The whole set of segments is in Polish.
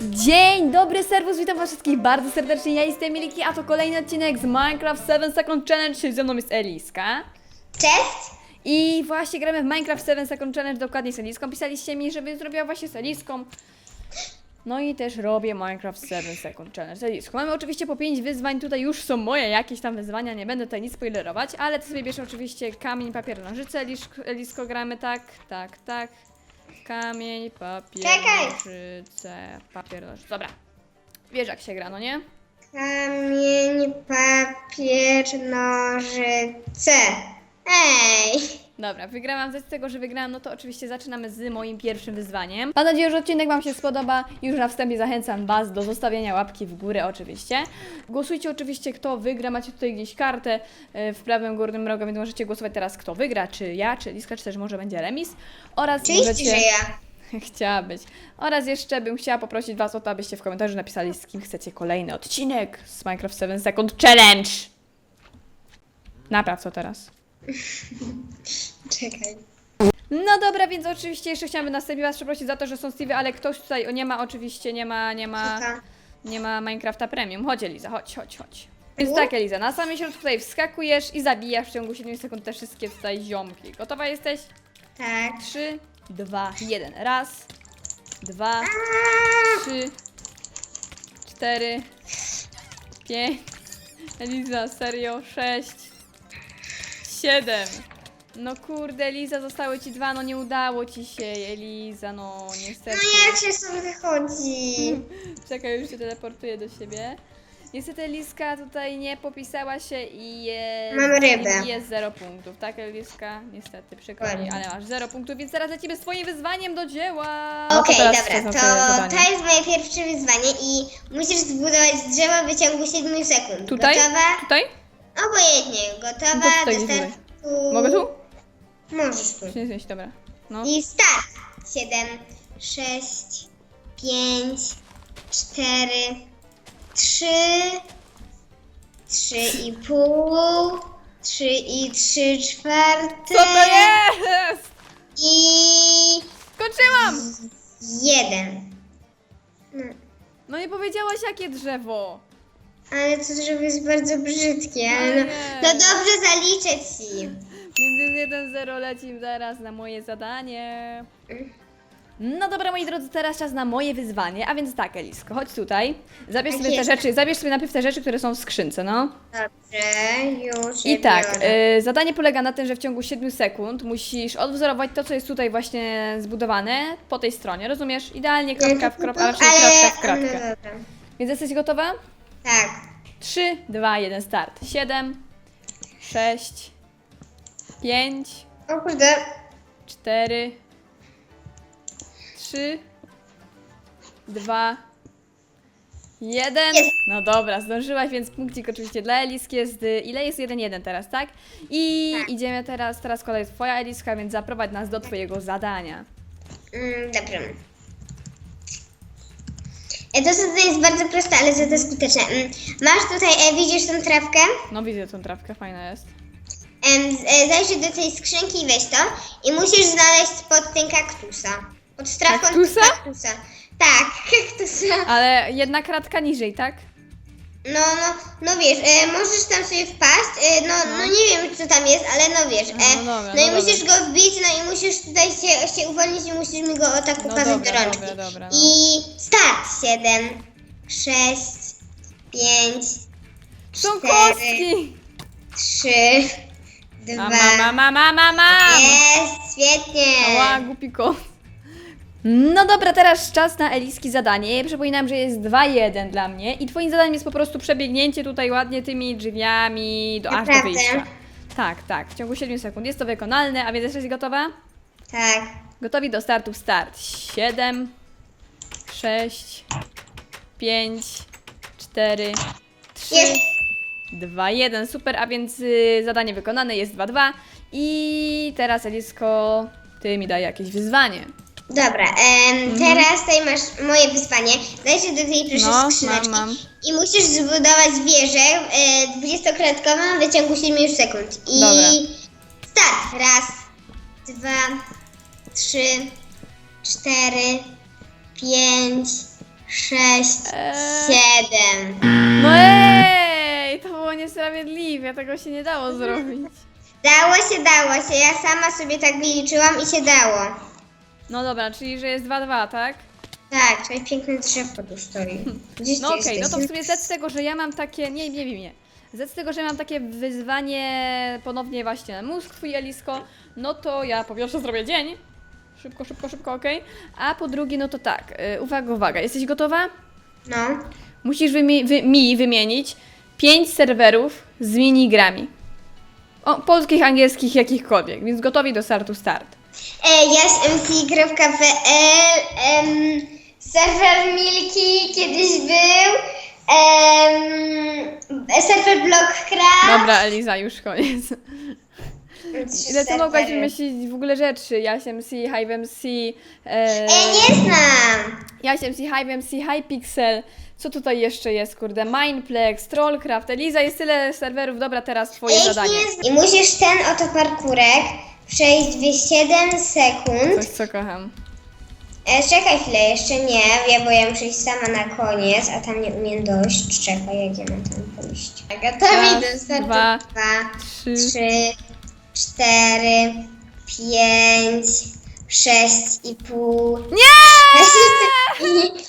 Dzień dobry, serwus, witam was wszystkich bardzo serdecznie, ja jestem Miliki, a to kolejny odcinek z Minecraft 7 Second Challenge, ze mną jest Eliska. Cześć! I właśnie gramy w Minecraft 7 Second Challenge dokładnie z Eliską. Pisaliście mi, żeby zrobiła właśnie z Eliską. No i też robię Minecraft 7 Second Challenge z Eliską. Mamy oczywiście po 5 wyzwań, tutaj już są moje jakieś tam wyzwania, nie będę tutaj nic spoilerować, ale ty sobie bierz oczywiście kamień, papier, nożyce, Eliszko, Elisko gramy tak, tak, tak. Kamień, papier, Czekaj. nożyce, papier, nożyce. Dobra. Wiesz jak się gra, no nie? Kamień, papier, nożyce. Ej! Dobra, wygrałam. Z tego, że wygrałam, no to oczywiście zaczynamy z moim pierwszym wyzwaniem. Mam nadzieję, że odcinek Wam się spodoba. Już na wstępie zachęcam Was do zostawienia łapki w górę oczywiście. Głosujcie oczywiście, kto wygra. Macie tutaj gdzieś kartę e, w prawym górnym rogu, więc możecie głosować teraz, kto wygra, czy ja, czy Liska, czy też może będzie remis. Oraz Oczywiście, możecie... że ja. Chciała być. Oraz jeszcze bym chciała poprosić Was o to, abyście w komentarzu napisali, z kim chcecie kolejny odcinek z Minecraft 7 Second Challenge. Napraw co teraz. Czekaj. No dobra, więc oczywiście jeszcze chciałabym następnie Was przeprosić za to, że są Steve, ale ktoś tutaj o, nie ma, oczywiście nie ma, nie ma, Aha. nie ma Minecrafta Premium. Chodź Eliza, chodź, chodź, chodź. Więc tak Eliza, na samym środku tutaj wskakujesz i zabijasz w ciągu 7 sekund te wszystkie tutaj ziomki. Gotowa jesteś? Tak. 3, 2, 1. Raz, dwa, trzy, cztery, pięć. Eliza, serio, sześć, siedem. No kurde, Eliza, zostały ci dwa, no nie udało ci się, Eliza, no No niestety. jak się stąd wychodzi? Czekaj, już się teleportuję do siebie. Niestety Eliska tutaj nie popisała się i jest, Mam rybę. i jest zero punktów, tak Eliska? Niestety, przykro mi, Ładnie. ale masz zero punktów, więc teraz lecimy z twoim wyzwaniem do dzieła. Okej, No teraz dobra, czas na to, zadanie. to jest moje pierwsze wyzwanie i musisz zbudować drzewo w wyciągu 7 sekund. Tutaj? Gotowa? Tutaj? Obojętnie. No to Gotowa gdzieś startu. Mogę tu? Możesz tu. Nie, nie, dobra. No. I start. 7, 6, 5, 4, 3, 3,5, 3 i 3 czwarte. Co to jest? I Skończyłam! 1. No nie powiedziałaś jakie drzewo. Ale to drzewo jest bardzo brzydkie. Ale no, no dobrze zaliczę ci. Więc jest 1-0 lecim zaraz na moje zadanie. No dobra, moi drodzy, teraz czas na moje wyzwanie, a więc tak, Elisko, chodź tutaj. Zabierz Tak sobie te jest. rzeczy, zabierz sobie najpierw te rzeczy, które są w skrzynce, no. Dobrze, już I je tak, biorę. y, zadanie polega na tym, że w ciągu 7 sekund musisz odwzorować to, co jest tutaj właśnie zbudowane po tej stronie, rozumiesz? Idealnie kropka w kropkę, a raczej kropka w No kropkę. dobra. Więc jesteś gotowa? Tak. 3, 2, 1, start. 7, 6, 5, O kurde. 4, 3, 2, 1. Jest. No dobra, zdążyłaś, więc punkcik oczywiście dla Eliski jest. y, Ile jest 1-1 teraz, tak? I Tak. idziemy teraz, teraz kolej twoja Eliska, więc zaprowadź nas do twojego zadania. Mm, dobra. E, To zadanie jest bardzo proste, ale za to skuteczne. Mm, Masz tutaj, e, widzisz tą trawkę? No widzę tą trawkę, fajna jest. Em, z- e, Zajrzyj do tej skrzynki i weź to. I musisz znaleźć pod tym kaktusa. Pod trawką Kaktusa? kaktusa. Tak, kaktusa. Ale jedna kratka niżej, tak? No, no, no wiesz, e, możesz tam sobie wpaść, e, no, no nie wiem co tam jest, ale no wiesz, e, No dobra, no i no musisz go wbić, no i musisz tutaj się, się uwolnić i musisz mi go o tak No pokazać dobra, do rączki. dobra, dobra, no. I start! 7, 6, 5, Są 4, kostki! 3, 2, A mama, mama, mama! jest, świetnie! Ała, głupi kot. No dobra, teraz czas na Eliski zadanie. Przypominam, że jest 2-1 dla mnie i twoim zadaniem jest po prostu przebiegnięcie tutaj ładnie tymi drzwiami do, aż do Naprawdę? wyjścia. Tak, tak, w ciągu 7 sekund. Jest to wykonalne, a więc jesteś gotowa? Tak, Gotowi do startu, start. 7, 6, 5, 4, 3, jest, 2, 1. Super, a więc y, zadanie wykonane jest 2-2. I teraz Elisko, ty mi daj jakieś wyzwanie. Dobra, em, teraz tutaj masz moje wyzwanie, zajrzyj do tej Mhm. No, skrzyneczki mam, mam. i musisz zbudować wieżę e, 20-kratkową w wyciągu 7 sekund. I Dobra. start! Raz, dwa, trzy, cztery, pięć, sześć, Eee. siedem. No ej, to było niesprawiedliwe, tego się nie dało zrobić. Dało się, dało się. Ja sama sobie tak liczyłam i się dało. No dobra, czyli że jest 2-2, tak? Tak, tutaj piękne drzewko tu stoi. Gdzieś No okej, no to w sumie z tego, że ja mam takie. Nie, nie wiem, nie. Z tego, że mam takie wyzwanie ponownie właśnie na mózg twój Elisko, no to ja po pierwsze zrobię dzień. Szybko, szybko, szybko, okej. A po drugie, no to tak. y, uwaga, uwaga. Jesteś gotowa? No. Musisz wymi- wy- mi wymienić pięć serwerów z minigrami. O, polskich, angielskich, jakichkolwiek, więc gotowi do startu start. E, jest mc.pl, em, serwer Milki kiedyś był, em, serwer Blockcraft. Dobra, Eliza, już koniec. Ile ty mogłaś wymyślić w ogóle rzeczy? Hive MC, e, E, nie znam. Hive MC, Hypixel. Co tutaj jeszcze jest, kurde? Mindplex, Trollcraft, Eliza, jest tyle serwerów. Dobra, teraz twoje ich zadanie. nie znam. I musisz ten oto parkurek przejść w 7 sekund. Coś, co kocham. E, czekaj chwilę, jeszcze nie, ja, bo ja muszę iść sama na koniec, a tam nie umiem dojść. Czekaj, jak ja mam tam pójść. Gotowi do startu. dwa, Dwa, Trzy. trzy, cztery, pięć, sześć i pół. Nie!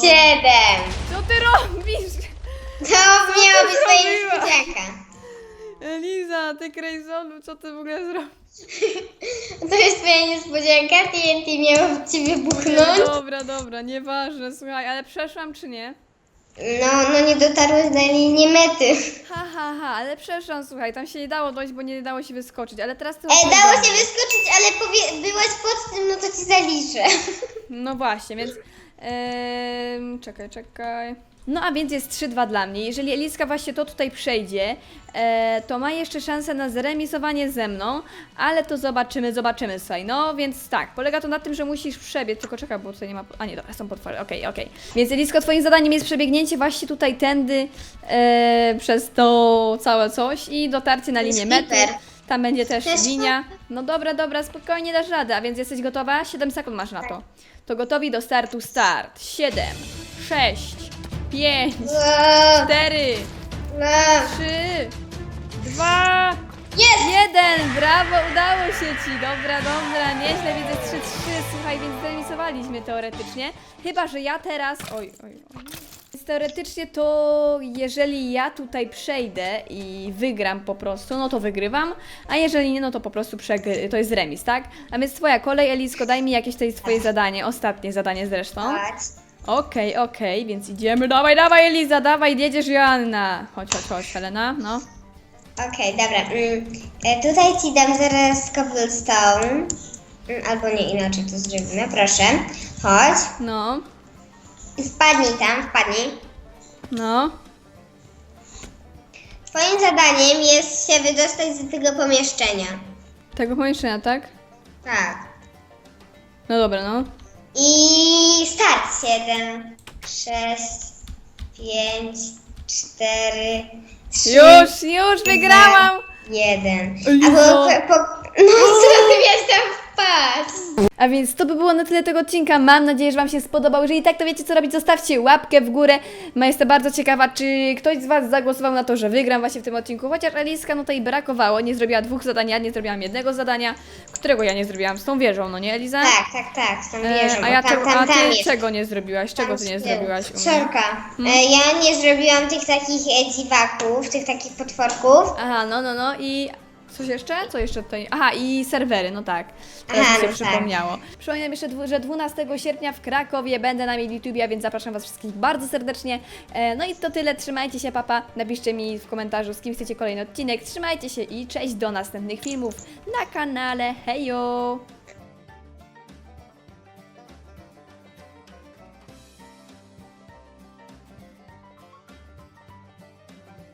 Siedem. Co ty robisz? To miała być niespodzianka. Eliza, ty Crazonu, co ty w ogóle zrobisz? To jest twoja niespodzianka, TNT miało w ciebie buchnąć. Dobra, dobra, nieważne, słuchaj, ale przeszłam czy nie? No, no nie dotarłeś na linię mety. Ha, ha, ha, ale przeszłam, słuchaj, tam się nie dało dojść, bo nie dało się wyskoczyć, ale teraz to... E, dało się wyskoczyć, ale powie- byłaś pod tym, no to ci zaliczę. No właśnie, więc. em, czekaj, czekaj. No a więc jest 3-2 dla mnie. Jeżeli Eliska właśnie to tutaj przejdzie, e, to ma jeszcze szansę na zremisowanie ze mną, ale to zobaczymy, zobaczymy słuchaj. No więc tak, polega to na tym, że musisz przebiec, tylko czekaj, bo tutaj nie ma. A nie, dobra, są potwory, okej, okej. Więc Elisko, twoim zadaniem jest przebiegnięcie właśnie tutaj tędy e, przez to całe coś i dotarcie na linię mety. Tam będzie też linia. No dobra, dobra, spokojnie dasz radę, a więc jesteś gotowa? 7 sekund masz na to. To gotowi do startu start. 7, 6, 5, Wow, 4, wow. 3, 2, Jest! 1. Brawo, udało się ci. Dobra, dobra, nieźle widzę 3-3. Słuchaj, więc zremisowaliśmy teoretycznie. Chyba, że ja teraz. Oj, oj, oj. Więc teoretycznie to jeżeli ja tutaj przejdę i wygram po prostu, no to wygrywam, a jeżeli nie, no to po prostu przegry, to jest remis, tak? A więc twoja kolej, Elisko, daj mi jakieś tutaj swoje zadanie, ostatnie zadanie zresztą. Chodź. Okej, okej, więc idziemy, dawaj, dawaj Eliza, dawaj, jedziesz Joanna. Chodź, chodź, chodź, Helena, no. Okej, dobra. Mm, e, tutaj ci dam zaraz cobblestone. Mm, albo nie, inaczej to zrobimy. Proszę. Chodź. No, Wpadnij tam, wpadnij. no. Twoim zadaniem jest się wydostać z tego pomieszczenia. Tego pomieszczenia, tak? Tak. No dobra, no. I start. 7, 6, 5, 4, 3, Już, już wygrałam! 1. Lizo. Albo po, po, no miałeś tam wpaść? A więc to by było na tyle tego odcinka. Mam nadzieję, że Wam się spodobał. Jeżeli tak, to wiecie co robić. Zostawcie łapkę w górę. Ma jestem bardzo ciekawa, czy ktoś z Was zagłosował na to, że wygram właśnie w tym odcinku. Chociaż Eliska no tutaj brakowało. Nie zrobiła dwóch zadań, ja nie zrobiłam jednego zadania, którego ja nie zrobiłam z tą wieżą, no nie Eliza? Tak, tak, tak, z tą wieżą, E, a ja tam, czego, tam, a tam ty jest. czego nie zrobiłaś? Czego ty nie zrobiłaś u mnie? Sorka. E, ja nie zrobiłam tych takich e, dziwaków, tych takich potworków. Aha, no, no, no i coś jeszcze? Co jeszcze tutaj? Aha, i serwery, no tak. Teraz Aha, mi się no tak. przypomniało. Przypominam jeszcze, dwu- że 12 sierpnia w Krakowie będę na YouTubie, więc zapraszam Was wszystkich bardzo serdecznie. E, No i to tyle, trzymajcie się, papa. Napiszcie mi w komentarzu, z kim chcecie kolejny odcinek. Trzymajcie się i cześć do następnych filmów na kanale. Hejo!